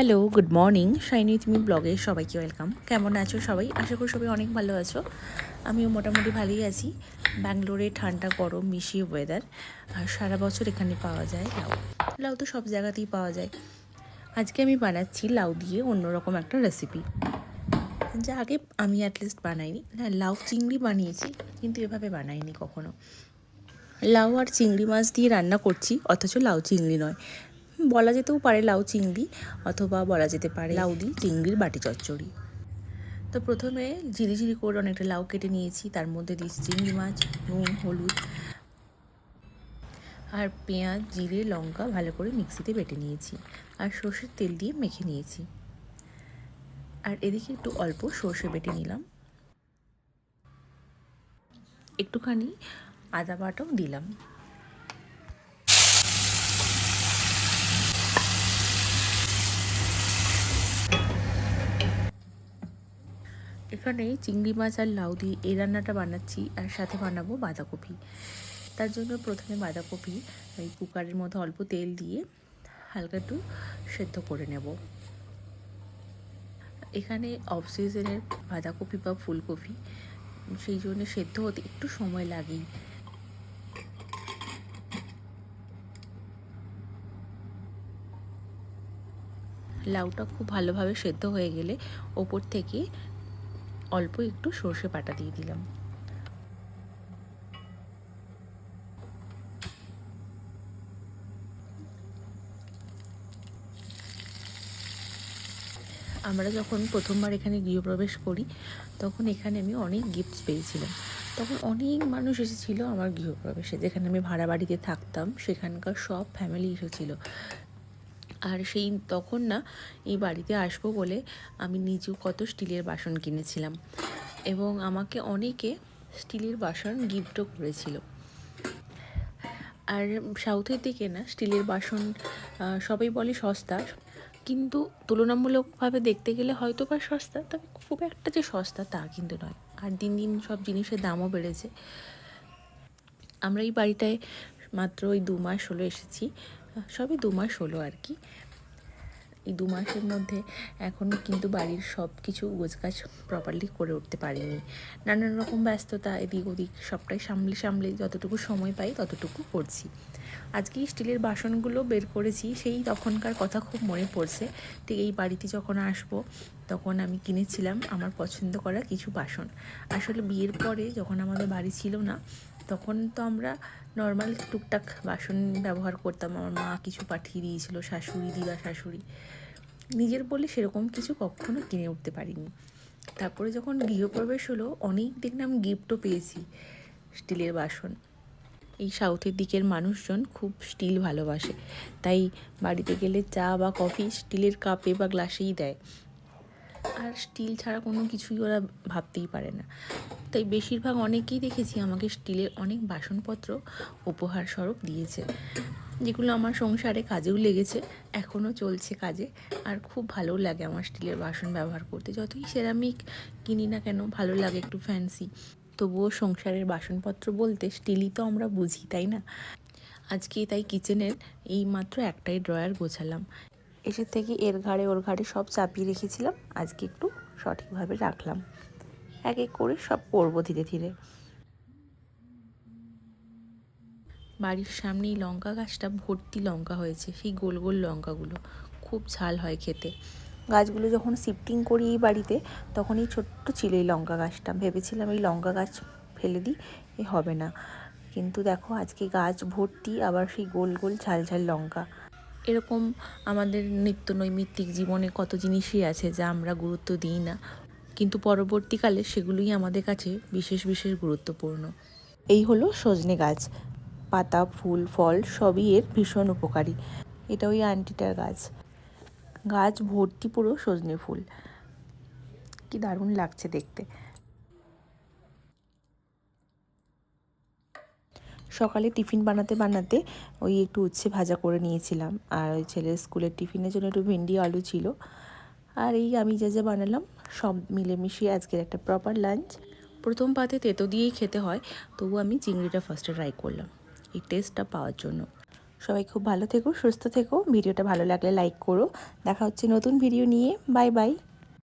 Hello good morning shiny তুমি ব্লগে সবাইকে ওয়েলকাম কেমন আছো সবাই? আশা করি সবাই অনেক ভালো আছো। আমিও মোটামুটি ভালোই আছি। ব্যাঙ্গালোরে ঠান্ডা, গরম, মিশিয়ে ওয়েদার আর সারা বছর এখানে পাওয়া যায় লাউ। লাউ তো সব জায়গাতেই পাওয়া যায়। আজকে আমি বানাচ্ছি লাউ দিয়ে অন্যরকম একটা রেসিপি যা আগে আমি অ্যাটলিস্ট বানাইনি। হ্যাঁ লাউ চিংড়ি বানিয়েছি, কিন্তু এভাবে বানাইনি কখনো। লাউ আর চিংড়ি মাছ দিয়ে রান্না করছি, অথচ লাউ চিংড়ি নয়। বলা যেতেও পারে লাউ চিংড়ি অথবা বলা যেতে পারে লাউ দিয়ে চিংড়ির বাটি চচ্চড়ি। তো প্রথমে ঝিরিঝিরি করে অনেকটা লাউ কেটে নিয়েছি, তার মধ্যে দিয়েছি চিংড়ি মাছ, নুন, হলুদ আর পেঁয়াজ, জিরে, লঙ্কা ভালো করে মিক্সিতে বেটে নিয়েছি আর সর্ষের তেল দিয়ে মেখে নিয়েছি। আর এদিকে একটু অল্প সর্ষে বেটে নিলাম। একটুখানি আদা বাটাও দিলাম। এখানে চিংড়ি মাছ আর লাউ দিয়ে এই রান্নাটা বানাচ্ছি আর সাথে বানাবো বাঁধাকপি। তার জন্য প্রথমে বাঁধাকপি এই কুকারের মধ্যে অল্প তেল দিয়ে হালকা একটু সেদ্ধ করে নেব। এখানে অফ সিজনের বাঁধাকপি বা ফুলকপি, সেই জন্য সেদ্ধ হতে একটু সময় লাগেই। লাউটা খুব ভালোভাবে সেদ্ধ হয়ে গেলে ওপর থেকে অল্প একটু সর্ষে বাটা দিয়ে দিলাম। আমরা যখন প্রথমবার এখানে গৃহপ্রবেশ করি, তখন এখানে আমি অনেক গিফটস পেয়েছিলাম। তখন অনেক মানুষ এসেছিল আমার গৃহপ্রবেশে। যেখানে আমি ভাড়া বাড়িতে থাকতাম, সেখানকার সব ফ্যামিলি এসেছিল। আর সেই তখন না এই বাড়িতে আসব বলে আমি নিজেও কত স্টিলের বাসন কিনেছিলাম। এবং আমাকে অনেকে স্টিলের বাসন গিফটও করেছিল। আর সাউথের দিকে না স্টিলের বাসন সবাই বলে সস্তা। কিন্তু তুলনামূলকভাবে দেখতে গেলে হয়তো বা সস্তা, তবে খুব একটা যে সস্তা তা কিন্তু নয়। আর দিন দিন সব জিনিসের দামও বেড়েছে। আমরা এই বাড়িটায় মাত্র ওই দু মাস হলো এসেছি। সবই দু মাস হলো আর কি। এই দু মাসের মধ্যে এখনও কিন্তু বাড়ির সব কিছু গোছগাছ প্রপারলি করে উঠতে পারিনি। নানান রকম ব্যস্ততা, এদিক ওদিক সবটাই সামলে সামলে যতটুকু সময় পাই ততটুকু করছি। আজকে স্টিলের বাসনগুলো বের করেছি, সেই তখনকার কথা খুব মনে পড়ছে। ঠিক এই বাড়িতে যখন আসব তখন আমি কিনেছিলাম আমার পছন্দ করা কিছু বাসন। আসলে বিয়ের পরে যখন আমাদের বাড়ি ছিল না, তখন তো আমরা নর্মাল টুকটাক বাসন ব্যবহার করতাম। আমার মা কিছু পাঠিয়ে দিয়েছিল, শাশুড়ি, দিদা শাশুড়ি। নিজের বলে সেরকম কিছু কখনো কিনে উঠতে পারিনি। তারপরে যখন গৃহপ্রবেশ হলো অনেক দেখলাম গিফটও পেয়েছি স্টিলের বাসন। এই সাউথের দিকের মানুষজন খুব স্টিল ভালোবাসে। তাই বাড়িতে গেলে চা বা কফি স্টিলের কাপে বা গ্লাসেই দেয়। আর স্টিল ছাড়া কোনো কিছুই ওরা ভাবতেই পারে না। তাই বেশিরভাগ অনেকেই দেখেছি আমাকে স্টিলের অনেক বাসনপত্র উপহার স্বরূপ দিয়েছে, যেগুলো আমার সংসারে কাজেও লেগেছে, এখনও চলছে কাজে, আর খুব ভালোও লাগে আমার স্টিলের বাসন ব্যবহার করতে। যতই সেরামিক কিনি না কেন, ভালো লাগে একটু ফ্যান্সি তবুও সংসারের বাসনপত্র বলতে স্টিলই তো আমরা বুঝি, তাই না? আজকে তাই কিচেনের এই মাত্র একটাই ড্রয়ার গোছালাম। এসে থেকে এর ঘাড়ে ওর ঘাড়ে সব চাপিয়ে রেখেছিলাম। আজকে একটু সঠিকভাবে রাখলাম। এক এক করে সব করব ধীরে ধীরে। বাড়ির সামনেই লঙ্কা গাছটা ভর্তি লঙ্কা হয়েছে, সেই গোল গোল লঙ্কাগুলো। খুব ঝাল হয় খেতে। গাছগুলো যখন শিফটিং করি এই বাড়িতে, তখন এই ছোট্ট ছিল এই লঙ্কা গাছটা। ভেবেছিলাম এই লঙ্কা গাছ ফেলে দিই, এ হবে না। কিন্তু দেখো, আজকে গাছ ভর্তি, আবার সেই গোল গোল ঝাল ঝাল লঙ্কা। এরকম আমাদের নিত্য নৈমিত্তিক জীবনে কত জিনিসই আছে যা আমরা গুরুত্ব দিই না। কিন্তু পরবর্তীকালে সেগুলোই আমাদের কাছে বিশেষ বিশেষ গুরুত্বপূর্ণ। এই হলো সজনে গাছ। পাতা, ফুল, ফল সবই এর ভীষণ উপকারী। এটা ওই আন্টিটার গাছ। গাছ ভর্তি পুরো সজনে ফুল। কি দারুণ লাগছে দেখতে। সকালে টিফিন বানাতে বানাতে ওই একটু উচ্ছে ভাজা করে নিয়েছিলাম। আর ওই ছেলের স্কুলের টিফিনের জন্য একটু ভেন্ডি, আলু ছিল। আর এই আমি যা যা বানালাম, সব মিলেমিশিয়ে আজকের একটা প্রপার লাঞ্চ প্রথম পাতে তেতো দিয়েই খেতে হয়, তবু আমি চিংড়িটা ফার্স্টে ট্রাই করলাম। এই টেস্টটা পাওয়ার জন্য। সবাই খুব ভালো থেকো, সুস্থ থেকো। ভিডিওটা ভালো লাগলে লাইক করো। দেখা হচ্ছে নতুন ভিডিও নিয়ে। Bye bye